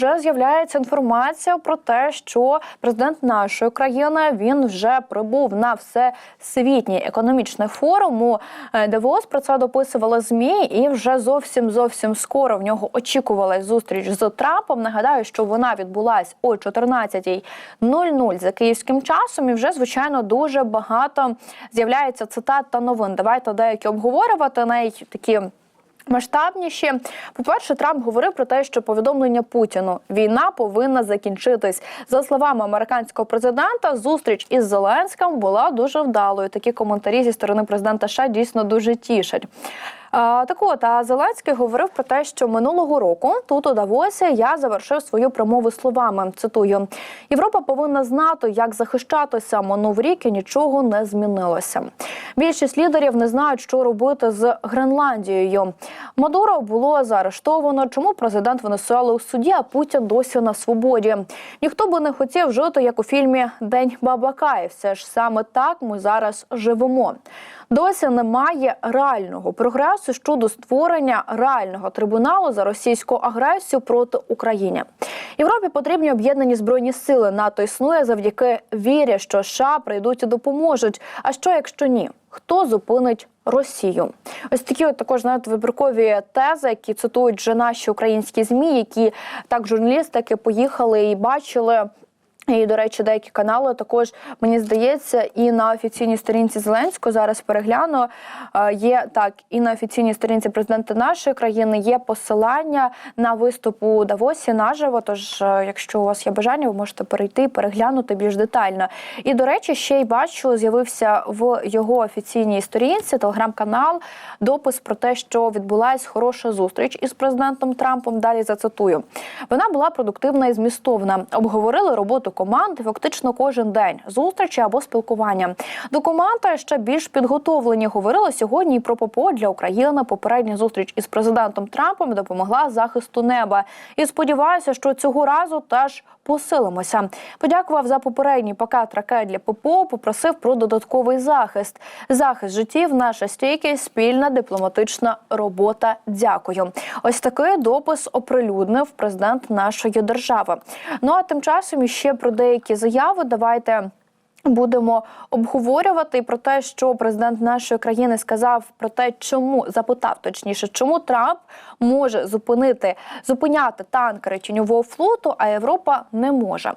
вже з'являється інформація про те, що президент нашої країни він вже прибув на всесвітній економічний форум у е, Давос. Про це дописували змі, і вже зовсім зовсім скоро в нього очікувалась зустріч з Трампом. Нагадаю, що вона відбулась о 14.00 за київським часом. І вже звичайно дуже багато з'являється цитат та новин. Давайте деякі обговорювати най такі. Масштабніші, по перше, Трамп говорив про те, що повідомлення Путіну війна повинна закінчитись. За словами американського президента, зустріч із Зеленським була дуже вдалою. Такі коментарі зі сторони президента США дійсно дуже тішать. Так от, а Зеленський говорив про те, що минулого року тут у Давосі я завершив свою промову словами. Цитую: Європа повинна знати, як захищатися. Минув рік і нічого не змінилося. Більшість лідерів не знають, що робити з Гренландією. Мадуро було заарештовано. Чому президент Венесуели у суді, а Путін досі на свободі? Ніхто би не хотів жити як у фільмі День Бабакаї. Все ж саме так ми зараз живемо. Досі немає реального прогресу щодо створення реального трибуналу за російську агресію проти України. Європі потрібні об'єднані збройні сили. НАТО існує завдяки вірі, що США прийдуть і допоможуть. А що якщо ні? Хто зупинить Росію? Ось такі от також знаєте, вибіркові тези, які цитують вже наші українські змі, які так журналістики поїхали і бачили. І, до речі, деякі канали також мені здається, і на офіційній сторінці Зеленського зараз перегляну. е, Є так, і на офіційній сторінці президента нашої країни є посилання на виступ у Давосі наживо. Тож, е, якщо у вас є бажання, ви можете перейти і переглянути більш детально. І до речі, ще й бачу, з'явився в його офіційній сторінці телеграм-канал допис про те, що відбулась хороша зустріч із президентом Трампом. Далі зацитую. Вона була продуктивна і змістовна. Обговорили роботу команди фактично кожен день зустрічі або спілкування. Документи ще більш підготовлені. Говорили сьогодні про ППО для України. Попередня зустріч із президентом Трампом допомогла захисту неба. І сподіваюся, що цього разу теж посилимося. Подякував за попередній пакет ракет для ППО. Попросив про додатковий захист. Захист життів, наша стійкість, спільна дипломатична робота. Дякую. Ось такий допис оприлюднив президент нашої держави. Ну а тим часом іще про деякі заяви. Давайте. Будемо обговорювати про те, що президент нашої країни сказав про те, чому запитав точніше, чому Трамп може зупинити зупиняти танкери тіньового флоту, а Європа не може.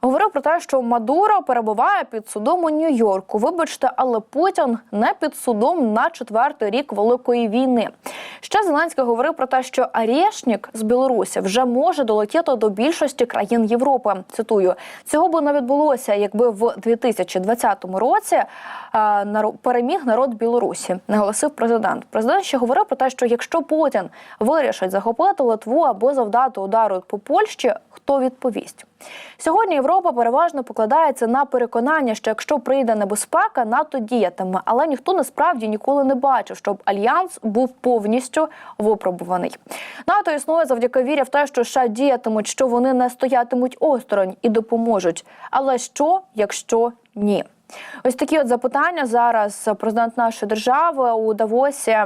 Говорив про те, що Мадуро перебуває під судом у Нью-Йорку. Вибачте, але Путін не під судом на четвертий рік великої війни. Ще Зеленський говорив про те, що Арєшнік з Білорусі вже може долетіти до більшості країн Європи. Цитую, цього би не відбулося, якби в 2020 році е, переміг народ Білорусі, наголосив президент. Президент ще говорив про те, що якщо Путін вирішить захопити Литву або завдати удару по Польщі, хто відповість? Сьогодні Європа переважно покладається на переконання, що якщо прийде небезпека, НАТО діятиме, але ніхто насправді ніколи не бачив, щоб альянс був повністю випробуваний. НАТО існує завдяки вірі в те, що США діятимуть, що вони не стоятимуть осторонь і допоможуть. Але що, якщо ні? Ось такі от запитання зараз президент нашої держави у Давосі.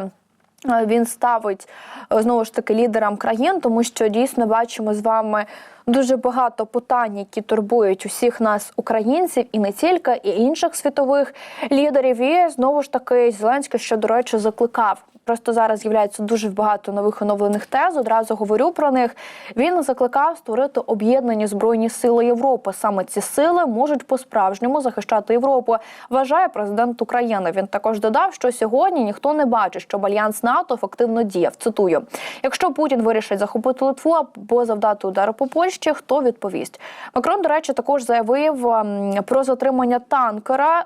Е, Він ставить е, знову ж таки лідерам країн, тому що дійсно бачимо з вами дуже багато питань, які турбують усіх нас, українців, і не тільки, і інших світових лідерів. І знову ж таки Зеленський, що до речі, закликав. Просто зараз з'являється дуже багато нових оновлених тез. Одразу говорю про них. Він закликав створити об'єднані збройні сили Європи. Саме ці сили можуть по-справжньому захищати Європу. Вважає президент України. Він також додав, що сьогодні ніхто не бачить, щоб альянс НАТО ефективно діяв. Цитую: якщо Путін вирішить захопити Литву або завдати удару по Польщі, хто відповість? Макрон, до речі, також заявив ем, про затримання танкера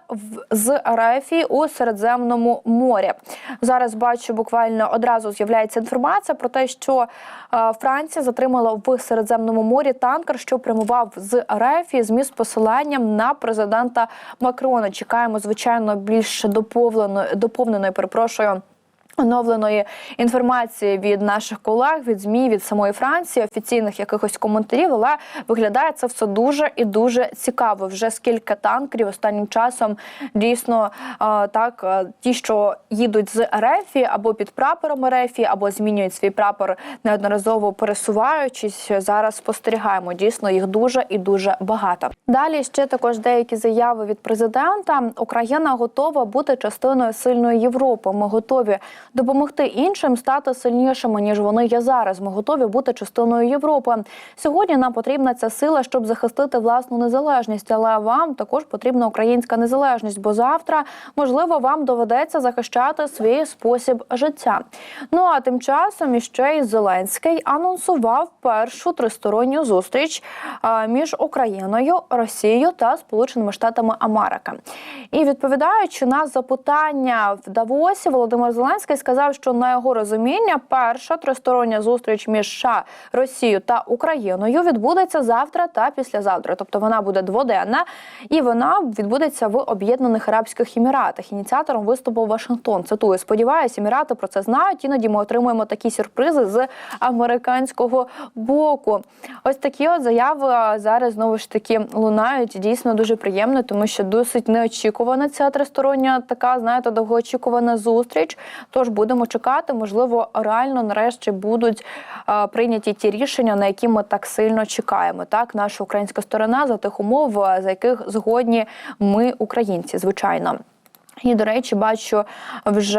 з Рефі у Середземному морі. Зараз бачу, буквально одразу з'являється інформація про те, що е, Франція затримала в Середземному морі танкер, що прямував з Арефії з посиланням на президента Макрона. Чекаємо, звичайно, більш доповненої, доповненої, перепрошую. Оновленої інформації від наших колег, від змі, від самої Франції, офіційних якихось коментарів, але виглядає це все дуже і дуже цікаво. Вже скільки танкерів останнім часом дійсно е, так, е, ті, що їдуть з РФ або під прапором РФ, або змінюють свій прапор неодноразово пересуваючись. Зараз спостерігаємо. Дійсно, їх дуже і дуже багато. Далі ще також деякі заяви від президента. Україна готова бути частиною сильної Європи. Ми готові допомогти іншим стати сильнішими ніж вони є зараз. Ми готові бути частиною Європи. Сьогодні нам потрібна ця сила, щоб захистити власну незалежність. Але вам також потрібна українська незалежність, бо завтра можливо вам доведеться захищати свій спосіб життя. Ну а тим часом іще й Зеленський анонсував першу тристоронню зустріч між Україною, Росією та Сполученими Штатами Америки. І відповідаючи на запитання в Давосі, Володимир Зеленський сказав, що на його розуміння перша тристороння зустріч між США, Росією та Україною відбудеться завтра та післязавтра. Тобто вона буде дводенна і вона відбудеться в Об'єднаних Арабських Еміратах. Ініціатором виступив Вашингтон. Цитую, сподіваюсь, Емірати про це знають. Іноді ми отримуємо такі сюрпризи з американського боку. Ось такі от заяви зараз знову ж таки лунають. Дійсно дуже приємно, тому що досить неочікувана ця тристороння така, знаєте, довгоочікувана зустріч. Тож будемо чекати, можливо, реально нарешті будуть е, прийняті ті рішення, на які ми так сильно чекаємо. Так, наша українська сторона за тих умов, за яких згодні ми, українці, звичайно. І, до речі, бачу вже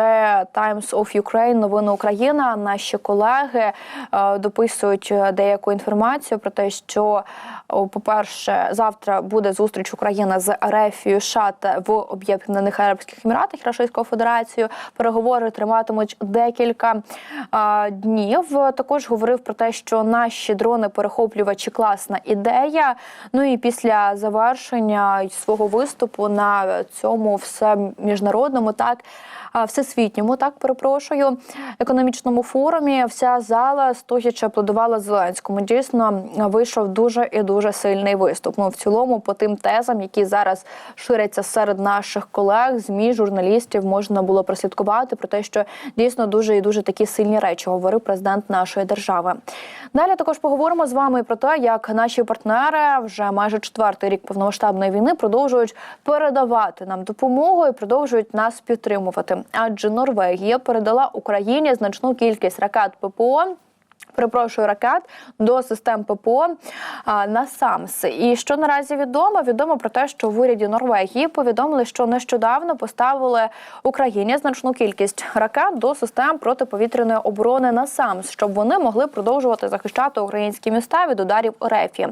Times of Ukraine, новини Україна. Наші колеги е, дописують деяку інформацію про те, що, по-перше, завтра буде зустріч Україна з і США в Об'єднаних Арабських Еміратах Російською Федерацією. Переговори триматимуть декілька днів. Також говорив про те, що наші дрони-перехоплювачі класна ідея. Ну і після завершення свого виступу на цьому все міжнародному, так всесвітньому, так перепрошую, економічному форумі. Вся зала стоячи аплодувала Зеленському. Дійсно вийшов дуже і дуже сильний виступ. Ну в цілому, по тим тезам, які зараз ширяться серед наших колег, змі журналістів, можна було прослідкувати про те, що дійсно дуже і дуже такі сильні речі говорив президент нашої держави. Далі також поговоримо з вами про те, як наші партнери вже майже четвертий рік повномасштабної війни продовжують передавати нам допомогу і продовжують нас підтримувати. Адже Норвегія передала Україні значну кількість ракет ППО. Перепрошую ракет до систем ППО а, на САМС. І що наразі відомо? Відомо про те, що в уряді Норвегії повідомили, що нещодавно поставили Україні значну кількість ракет до систем протиповітряної оборони на САМС, щоб вони могли продовжувати захищати українські міста від ударів РЕФІ.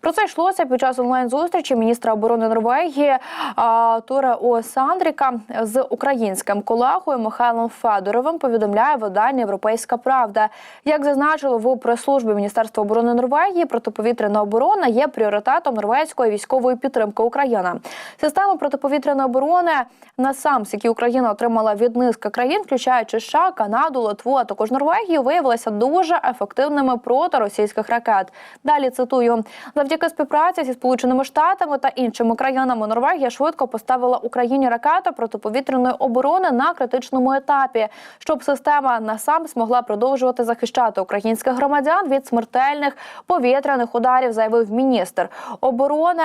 Про це йшлося під час онлайн зустрічі міністра оборони Норвегії а, Туре О. Сандріка з українським колегою Михайлом Федоровим. Повідомляє видання Європейська Правда. Як зазначили в прес-службі Міністерства оборони Норвегії, протиповітряна оборона є пріоритетом норвезької військової підтримки України. Система протиповітряної оборони на САМС, які Україна отримала від низки країн, включаючи США, Канаду, Литву, а також Норвегію, виявилися дуже ефективними проти російських ракет. Далі цитую завдяки співпраці зі сполученими штатами та іншими країнами. Норвегія швидко поставила Україні ракету протиповітряної оборони на критичному етапі, щоб система на САМС могла продовжувати захищати українських громадян від смертельних повітряних ударів, заявив міністр оборони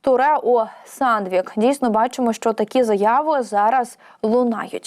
Туре О Сандвік. Дійсно бачимо, що такі заяви зараз лунають.